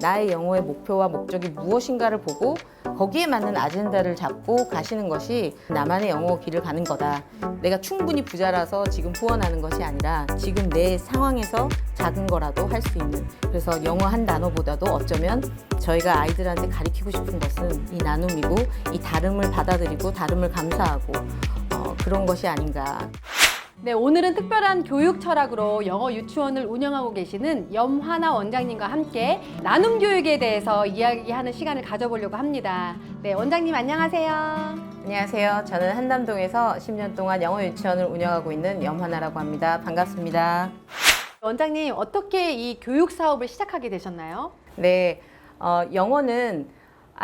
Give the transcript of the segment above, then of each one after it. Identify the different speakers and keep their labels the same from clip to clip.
Speaker 1: 나의 영어의 목표와 목적이 무엇인가를 보고 거기에 맞는 아젠다를 잡고 가시는 것이 나만의 영어 길을 가는 거다. 내가 충분히 부자라서 지금 후원하는 것이 아니라 지금 내 상황에서 작은 거라도 할 수 있는. 그래서 영어 한 단어보다도 어쩌면 저희가 아이들한테 가르치고 싶은 것은 이 나눔이고 이 다름을 받아들이고 다름을 감사하고 어, 그런 것이 아닌가.
Speaker 2: 네, 오늘은 특별한 교육 철학으로 영어 유치원을 운영하고 계시는 염화나 원장님과 함께 나눔 교육에 대해서 이야기하는 시간을 가져보려고 합니다. 네, 원장님 안녕하세요.
Speaker 1: 안녕하세요. 저는 한남동에서 10년 동안 영어 유치원을 운영하고 있는 염하나라고 합니다. 반갑습니다.
Speaker 2: 원장님 어떻게 이 교육 사업을 시작하게 되셨나요?
Speaker 1: 네, 어, 영어는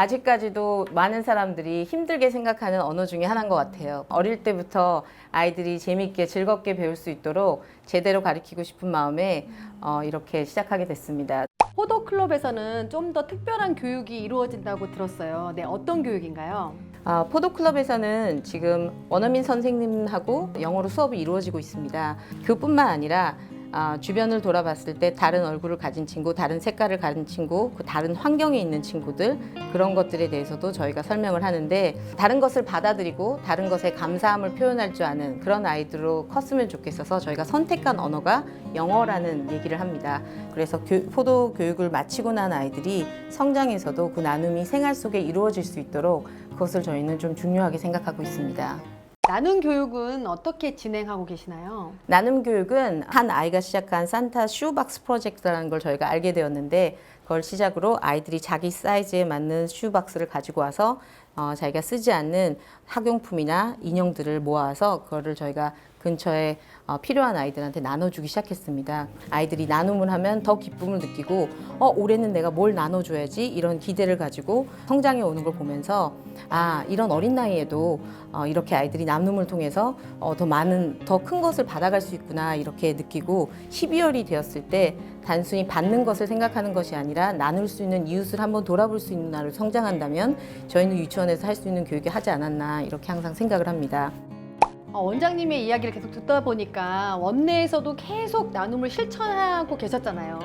Speaker 1: 아직까지도 많은 사람들이 힘들게 생각하는 언어 중에 하나인 것 같아요. 어릴 때부터 아이들이 재밌게 즐겁게 배울 수 있도록 제대로 가르치고 싶은 마음에 어, 이렇게 시작하게 됐습니다.
Speaker 2: 포도 클럽에서는 좀 더 특별한 교육이 이루어진다고 들었어요. 네, 어떤 교육인가요?
Speaker 1: 아, 포도클럽에서는 지금 원어민 선생님하고 영어로 수업이 이루어지고 있습니다. 그뿐만 아니라 아, 주변을 돌아봤을 때 다른 얼굴을 가진 친구, 다른 색깔을 가진 친구, 그 다른 환경에 있는 친구들 그런 것들에 대해서도 저희가 설명을 하는데 다른 것을 받아들이고 다른 것에 감사함을 표현할 줄 아는 그런 아이들로 컸으면 좋겠어서 저희가 선택한 언어가 영어라는 얘기를 합니다. 그래서 교- 포도 교육을 마치고 난 아이들이 성장에서도 그 나눔이 생활 속에 이루어질 수 있도록 그것을 저희는 좀 중요하게 생각하고 있습니다.
Speaker 2: 나눔 교육은 어떻게 진행하고 계시나요?
Speaker 1: 나눔 교육은 한 아이가 시작한 산타 슈박스 프로젝트라는 걸 저희가 알게 되었는데 그걸 시작으로 아이들이 자기 사이즈에 맞는 슈박스를 가지고 와서 어, 자기가 쓰지 않는 학용품이나 인형들을 모아서 그거를 저희가 근처에 어, 필요한 아이들한테 나눠주기 시작했습니다. 아이들이 나눔을 하면 더 기쁨을 느끼고 어, 올해는 내가 뭘 나눠줘야지 이런 기대를 가지고 성장해 오는 걸 보면서 아 이런 어린 나이에도 어, 이렇게 아이들이 나눔을 통해서 어, 더 많은 더 큰 것을 받아갈 수 있구나 이렇게 느끼고 12월이 되었을 때 단순히 받는 것을 생각하는 것이 아니라 나눌 수 있는 이웃을 한번 돌아볼 수 있는 날을 성장한다면 저희는 유치원에서 할 수 있는 교육이 하지 않았나 이렇게 항상 생각을 합니다.
Speaker 2: 어, 원장님의 이야기를 계속 듣다 보니까 원내에서도 계속 나눔을 실천하고 계셨잖아요.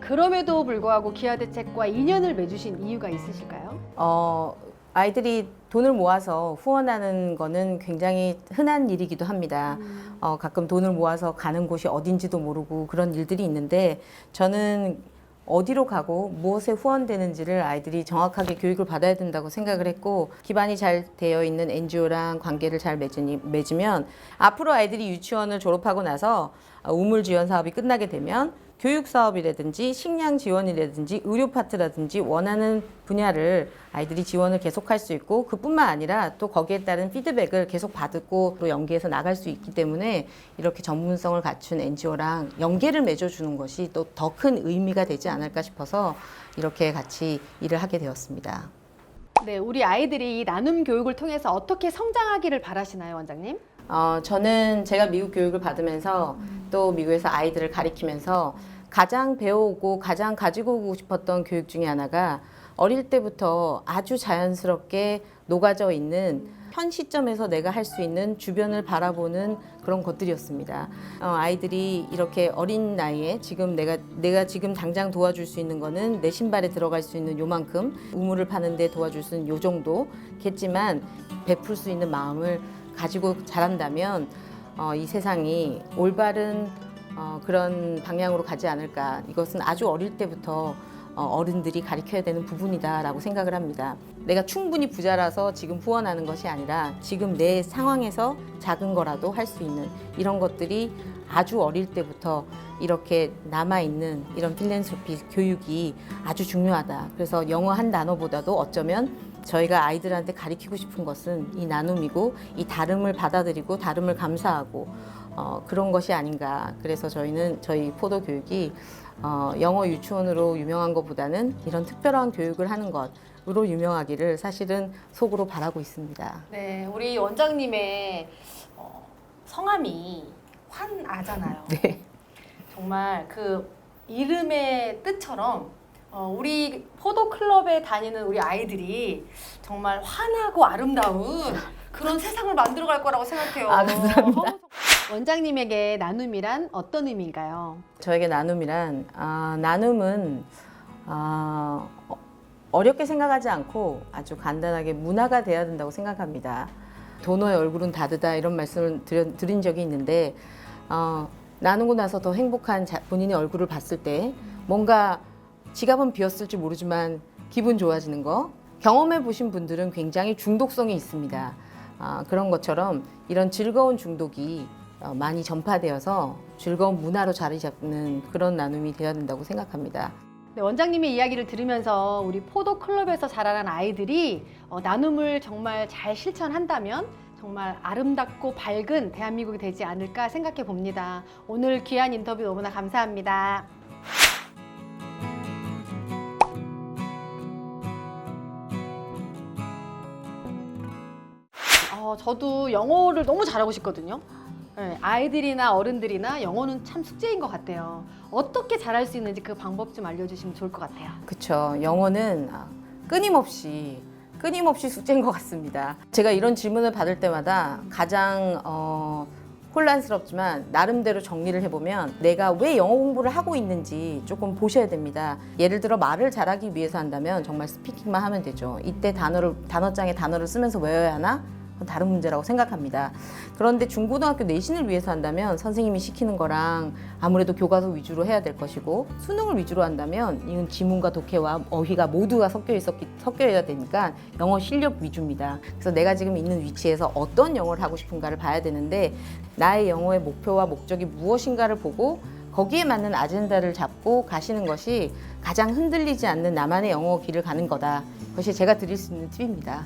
Speaker 2: 그럼에도 불구하고 기아 대책과 인연을 맺으신 이유가 있으실까요?
Speaker 1: 어, 아이들이 돈을 모아서 후원하는 거는 굉장히 흔한 일이기도 합니다. 어, 가끔 돈을 모아서 가는 곳이 어딘지도 모르고 그런 일들이 있는데 저는 어디로 가고 무엇에 후원되는지를 아이들이 정확하게 교육을 받아야 된다고 생각을 했고 기반이 잘 되어 있는 NGO랑 관계를 잘 맺으니, 맺으면 앞으로 아이들이 유치원을 졸업하고 나서 어, 우물 지원 사업이 끝나게 되면 교육 사업이라든지 식량 지원이라든지 의료 파트라든지 원하는 분야를 아이들이 지원을 계속할 수 있고 그뿐만 아니라 또 거기에 따른 피드백을 계속 받고 또 연계해서 나갈 수 있기 때문에 이렇게 전문성을 갖춘 NGO랑 연계를 맺어주는 것이 또 더 큰 의미가 되지 않을까 싶어서 이렇게 같이 일을 하게 되었습니다.
Speaker 2: 네, 우리 아이들이 이 나눔 교육을 통해서 어떻게 성장하기를 바라시나요, 원장님?
Speaker 1: 어, 저는 제가 미국 교육을 받으면서 또 미국에서 아이들을 가리키면서 가장 배우고 가장 가지고 오고 싶었던 교육 중에 하나가 어릴 때부터 아주 자연스럽게 녹아져 있는 현 시점에서 내가 할 수 있는 주변을 바라보는 그런 것들이었습니다. 어, 아이들이 이렇게 어린 나이에 지금 내가 내가 지금 당장 도와줄 수 있는 거는 내 신발에 들어갈 수 있는 요만큼 우물을 파는데 도와줄 수 있는 요 정도겠지만 베풀 수 있는 마음을 가지고 자란다면 어, 이 세상이 올바른 어, 그런 방향으로 가지 않을까. 이것은 아주 어릴 때부터 어, 어른들이 가르쳐야 되는 부분이다라고 생각을 합니다. 내가 충분히 부자라서 지금 후원하는 것이 아니라 지금 내 상황에서 작은 거라도 할 수 있는 이런 것들이 아주 어릴 때부터 이렇게 남아있는 이런 필랜스로피 교육이 아주 중요하다. 그래서 영어 한 단어보다도 어쩌면 저희가 아이들한테 가르치고 싶은 것은 이 나눔이고 이 다름을 받아들이고 다름을 감사하고 어, 그런 것이 아닌가. 그래서 저희는 저희 포도 교육이 어, 영어 유치원으로 유명한 것보다는 이런 특별한 교육을 하는 것으로 유명하기를 사실은 속으로 바라고 있습니다.
Speaker 2: 네, 우리 원장님의 어, 성함이 환아잖아요.
Speaker 1: 네.
Speaker 2: 정말 그 이름의 뜻처럼 어, 우리 포도 클럽에 다니는 우리 아이들이 정말 환하고 아름다운 그런 세상을 만들어갈 거라고 생각해요.
Speaker 1: 아, 감사합니다.
Speaker 2: 어, 원장님에게 나눔이란 어떤 의미인가요?
Speaker 1: 저에게 나눔이란 아, 나눔은 아, 어, 어렵게 생각하지 않고 아주 간단하게 문화가 돼야 된다고 생각합니다. 도너의 얼굴은 다르다 이런 말씀을 드려, 드린 적이 있는데 어, 나누고 나서 더 행복한 자- 본인의 얼굴을 봤을 때 뭔가 지갑은 비었을지 모르지만 기분 좋아지는 거 경험해 보신 분들은 굉장히 중독성이 있습니다. 아, 그런 것처럼 이런 즐거운 중독이 어, 많이 전파되어서 즐거운 문화로 자리 잡는 그런 나눔이 되어야 된다고 생각합니다.
Speaker 2: 네, 원장님의 이야기를 들으면서 우리 포도 클럽에서 자라난 아이들이 어, 나눔을 정말 잘 실천한다면 정말 아름답고 밝은 대한민국이 되지 않을까 생각해 봅니다. 오늘 귀한 인터뷰 너무나 감사합니다. 어, 저도 영어를 너무 잘하고 싶거든요. 네, 아이들이나 어른들이나 영어는 참 숙제인 것 같아요. 어떻게 잘할 수 있는지 그 방법 좀 알려주시면 좋을 것 같아요.
Speaker 1: 그쵸. 영어는 아, 끊임없이 끊임없이 숙제인 것 같습니다. 제가 이런 질문을 받을 때마다 가장 어, 혼란스럽지만 나름대로 정리를 해보면 내가 왜 영어 공부를 하고 있는지 조금 보셔야 됩니다. 예를 들어 말을 잘하기 위해서 한다면 정말 스피킹만 하면 되죠. 이때 단어를 단어장에 단어를 쓰면서 외워야 하나? 다른 문제라고 생각합니다. 그런데 중고등학교 내신을 위해서 한다면 선생님이 시키는 거랑 아무래도 교과서 위주로 해야 될 것이고 수능을 위주로 한다면 이건 지문과 독해와 어휘가 모두가 섞여 있었기 섞여야 되니까 영어 실력 위주입니다. 그래서 내가 지금 있는 위치에서 어떤 영어를 하고 싶은가를 봐야 되는데 나의 영어의 목표와 목적이 무엇인가를 보고 거기에 맞는 아젠다를 잡고 가시는 것이 가장 흔들리지 않는 나만의 영어 길을 가는 거다. 그것이 제가 드릴 수 있는 팁입니다.